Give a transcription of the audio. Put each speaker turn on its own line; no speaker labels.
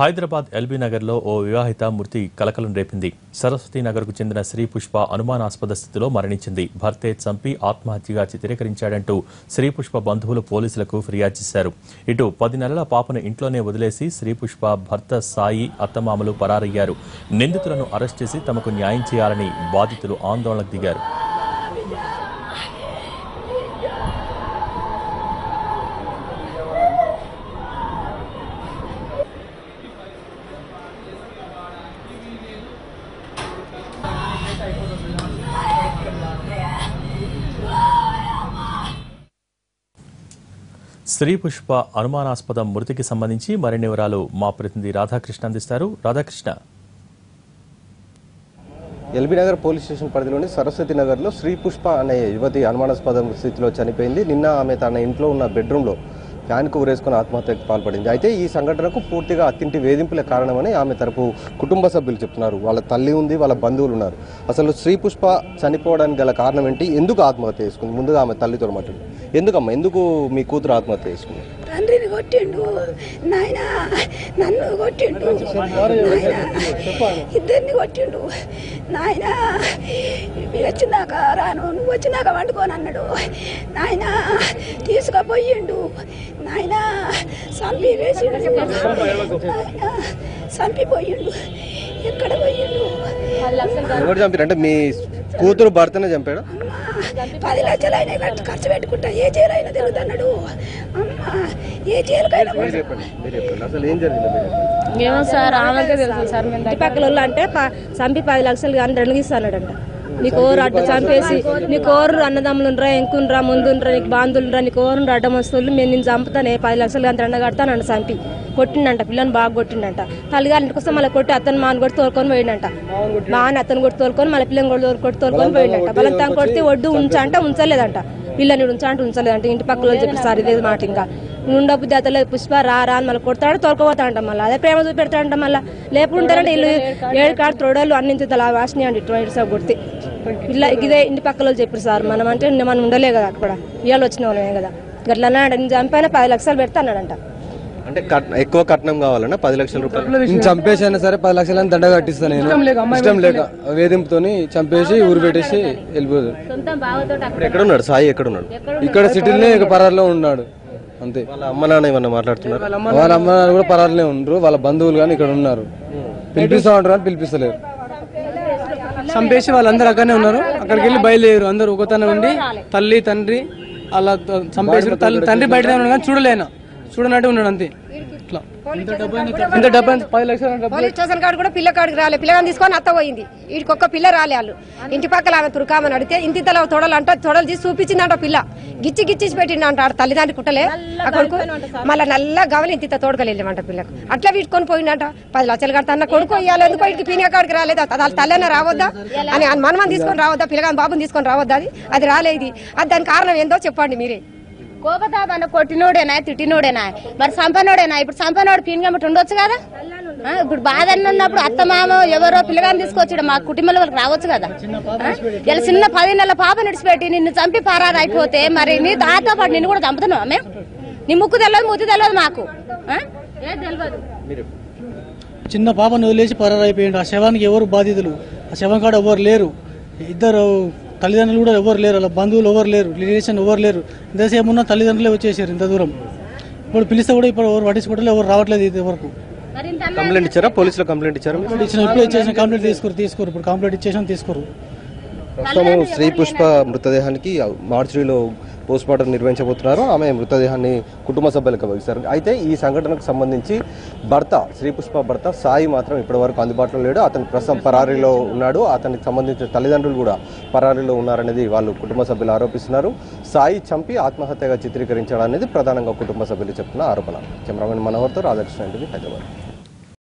Hyderabad LB నగర్లో ఓ వివాహిత మృతి కలకలం రేపింది. సరస్వతి నగర్కు చెందిన శ్రీ పుష్ప అనుమానాస్పద స్థితిలో మరణించింది. భర్తే చంపి ఆత్మహత్యగా చిత్రీకరించాడంటూ శ్రీ పుష్ప బంధువులు పోలీసులకు ఫిర్యాదు చేశారు. ఇటు పది నెలల పాపను ఇంట్లోనే వదిలేసి శ్రీ పుష్ప భర్త సాయి అత్తమామలు పరారయ్యారు. నిందితులను అరెస్ట్ చేసి తమకు న్యాయం చేయాలని బాధితులు ఆందోళనకు దిగారు. స్త్రీ పుష్ప అనుమానాస్పద మృతికి సంబంధించి మరిన్ని వివరాలు మా ప్రతినిధి రాధాకృష్ణ అందిస్తారు. Radhakrishna.
LB Nagar police station పరిధిలోని సరస్వతి నగర్లో శ్రీ పుష్ప అనే యువతి అనుమానాస్పద స్థితిలో చనిపోయింది. నిన్న ఆమె తన ఇంట్లో ఉన్న బెడ్రూమ్లో ఫ్యాన్కు ఊరేసుకుని ఆత్మహత్యకు పాల్పడింది. అయితే ఈ సంఘటనకు పూర్తిగా అత్తింటి వేధింపుల కారణమని ఆమె తరపు కుటుంబ సభ్యులు చెప్తున్నారు. వాళ్ళ తల్లి ఉంది వాళ్ళ బంధువులు ఉన్నారు. అసలు శ్రీ పుష్ప చనిపోవడానికి గల కారణం ఏంటి? ఎందుకు ఆత్మహత్య చేసుకుంది? ముందుగా ఆమె తల్లితో మాట్లాడు. ఎందుకమ్మా? ఎందుకు మీ కూతురు ఆత్మహత్య చేసుకుంది?
తండ్రిని కొట్టిండు. నాయన నన్ను కొట్టిండు. నాయనా, ఇద్దరిని కొట్టిండు. నాయన వచ్చినాక రాను నువ్వు వచ్చినాక వండుకోని అన్నాడు. నాయన తీసుకుపోయిండు. నాయన సంపి వేసిండు. చంపిపోయిండు ఎక్కడ పోయిండు?
అంటే మీ కూతురు భర్తనే చంపాడు?
పది లక్షలు అయినా ఖర్చు ఖర్చు పెట్టుకుంటా. ఏ జైలైనా తిరుగుతున్నాడు అమ్మా ఏ జైలుకైనా
చెప్పండి.
ఏమో సార్ ఆమెకే తెలుసు సార్ పక్కల అంటే ప- చంపి పది లక్షలు కానీ రెండు ఇస్తానడంట నీకు ఓరు అడ్డు చంపేసి నీకు ఓరు అన్నదమ్ములుండ్రా ఎంకుండ్రా ముందుండ్రా నీకు బాంధులుండ్రా నీకు ఓరు అడ్డం వస్తువులు మేము నేను చంపుతానే పది లక్షలు అంత రెండు కడతానంట చంపి. కొట్టిండంట పిల్లని బాగా కొట్టిండంట. తల్లిగారి ఇంటికి మళ్ళీ కొట్టి అతను మాను కొట్టి తోలుకొని పోయిండంట. మాని అతను కొట్టి తోలుకొని మళ్ళీ పిల్లని కూడా తోలు- కొట్టి తోలుకొని పోయిండంట. బలంతం కొడితే ఒడ్డు ఉంచా అంటే ఉంచలేదంట. పిల్లని ఉంచా అంటే ఉంచలేదంట. ఇంటి పక్కల చెప్పి సార్ ఇదే మాట ఇంకా. ఉండబుద్ధి అతలేదు పుష్ప రా రా అని మళ్ళీ కొడతాడు తోలుకోపోతాడంట మళ్ళీ. అదే ప్రేమ చూపెడతాడంట మళ్ళీ. లేపు ఉంటారంటే ఇల్లు ఏడు కాడ తొడలు అన్ని తల వాసినాయి అండి ఇటువంటి సార్ కొడితే. ఇట్లా ఇదే ఇంటి పక్కల వాళ్ళు చెప్పారు సార్ మనం అంటే మనం ఉండలే కదా అక్కడ. ఇవాళ వచ్చిన వాళ్ళమే కదా. గట్లా అన్నాడు నేను చంపాను? పది లక్షలు పెడతా అన్నాడంట.
అంటే కట్- ఎక్కువ కట్నం కావాలన్నా పది లక్షల రూపాయలు.
చంపేసైనా సరే పది లక్షలని దండ కట్టిస్తాను నేను. ఇష్టం లేక వేధింపుతోని చంపేసి ఊరు పెట్టేసి
ఇప్పుడు ఎక్కడ ఉన్నాడు సాయి ఎక్కడ ఉన్నాడు
ఇక్కడ సిటీలోనే ఇక పరారులో ఉన్నాడు. అంతే.
వాళ్ళ అమ్మ నాన్న ఏమన్నా మాట్లాడుతున్నారు?
వాళ్ళ అమ్మ నాన్న కూడా పరారులే ఉండరు. వాళ్ళ బంధువులు కానీ ఇక్కడ ఉన్నారు. పిలిపిస్తా ఉంటారు కానీ పిలిపిస్తలేరు. చంపేసి వాళ్ళందరూ అక్కడనే ఉన్నారు. అక్కడికి వెళ్ళి బయలుదేరు అందరూ ఒకతన ఉండి తల్లి తండ్రి అలా చంపేసి తల్లి తండ్రి బయటనే ఉన్నాడు కానీ చూడలేనా చూడనట్టు ఉన్నాడు అంతే. ఇంత డబ్బు ఎంత? పది లక్షల డబ్బు
పోలీస్ స్టేషన్ కాడు కూడా పిల్ల కాడికి రాలే. పిల్లగాని తీసుకొని అత్త పోయింది. వీడికి ఒక్క పిల్ల రాలే వాళ్ళు. ఇంటి పక్కల ఆమె తురుకామని అడిగితే ఇంటి తల తొడలు అంట తొడలు తీసి చూపించిందంట పిల్ల. గిచ్చి గిచ్చి పెట్టిండంట ఆడ తల్లిదండ్రి కుట్టలే. ఆ కొడుకు మళ్ళీ నల్ల గవలి ఇంత తోడుకలు వెళ్ళామంట పిల్లకు. అట్లా వీటుకొని పోయిందంట పది లక్షలు కడతా అన్న కొడుకు ఇవ్వాలి ఎందుకు వీటికి పీనియా కాడికి రాలేదా? వాళ్ళ తల్లైనా రావద్దా? అని మనమని తీసుకొని రావద్దా? పిల్లగాని బాబుని తీసుకొని రావద్దా అది? అది రాలేదు అది దాని కారణం ఏందో చెప్పండి మీరే.
కోపతాపన్న కొట్టినోడేనా తిట్టినోడేనా? మరి సంపనోడేనా? ఇప్పుడు సంపనోడు పీనుగమ్మటి ఉండొచ్చు కదా? ఇప్పుడు బాధ అన్నప్పుడు అత్త మామ ఎవరో పిల్లగాని తీసుకొచ్చాడు మా కుటుంబంలో వాళ్ళకి రావచ్చు కదా? ఇలా చిన్న పది నెలల పాప నిడిచిపెట్టి నిన్ను చంపి పరారు అయిపోతే మరి నీ దాంతో పాటు నిన్ను కూడా చంపుతున్నావా మేము? నీ ముక్కు తెలియదు ముద్దు తెలియదు మాకు.
చిన్న పాపను వదిలేసి పరారైపోయిండు ఆ శవానికి ఎవరు బాధితులు? ఆ శవం కాడ ఎవరు లేరు? ఇద్దరు తల్లిదండ్రులు కూడా ఎవరు లేరు అలా బంధువులు ఎవరు లేరు రిలేషన్ ఎవరు లేరు. ఇంతసేపు ఉన్న తల్లిదండ్రులే వచ్చేసారు ఇంత దూరం. ఇప్పుడు పిలిస్తే కూడా ఇప్పుడు ఎవరు పట్టించుకోవట్లేదు ఎవరు రావట్లేదు ఇది వరకు.
మరి ఇంత
కంప్లైంట్ ఇచ్చారా? పోలీసులో కంప్లైంట్ ఇచ్చారా?
ఇప్పుడు ఇచ్చిన ఇప్పుడు ఇచ్చేసిన కంప్లీట్ తీసుకోరు తీసుకోరు. ఇప్పుడు కంప్లీట్ ఇచ్చేసిన తీసుకోరు.
ప్రస్తుతం శ్రీ పుష్ప మృతదేహానికి మార్చిలో పోస్ట్మార్టం నిర్వహించబోతున్నారు. ఆమె మృతదేహాన్ని కుటుంబ సభ్యులకు అప్పగిస్తారు అయితే ఈ సంఘటనకు సంబంధించి భర్త శ్రీ పుష్ప భర్త సాయి మాత్రం ఇప్పటి వరకు అందుబాటులో లేడు. అతను ప్రస్తుతం పరారీలో ఉన్నాడు. అతనికి సంబంధించిన తల్లిదండ్రులు కూడా పరారీలో ఉన్నారనేది వాళ్ళు కుటుంబ సభ్యులు ఆరోపిస్తున్నారు. సాయి చంపి ఆత్మహత్యగా చిత్రీకరించడం అనేది ప్రధానంగా కుటుంబ సభ్యులు చెప్తున్న ఆరోపణ. కెమెరామెన్ మనోహర్తో రాధాకృష్ణ హైదరాబాద్.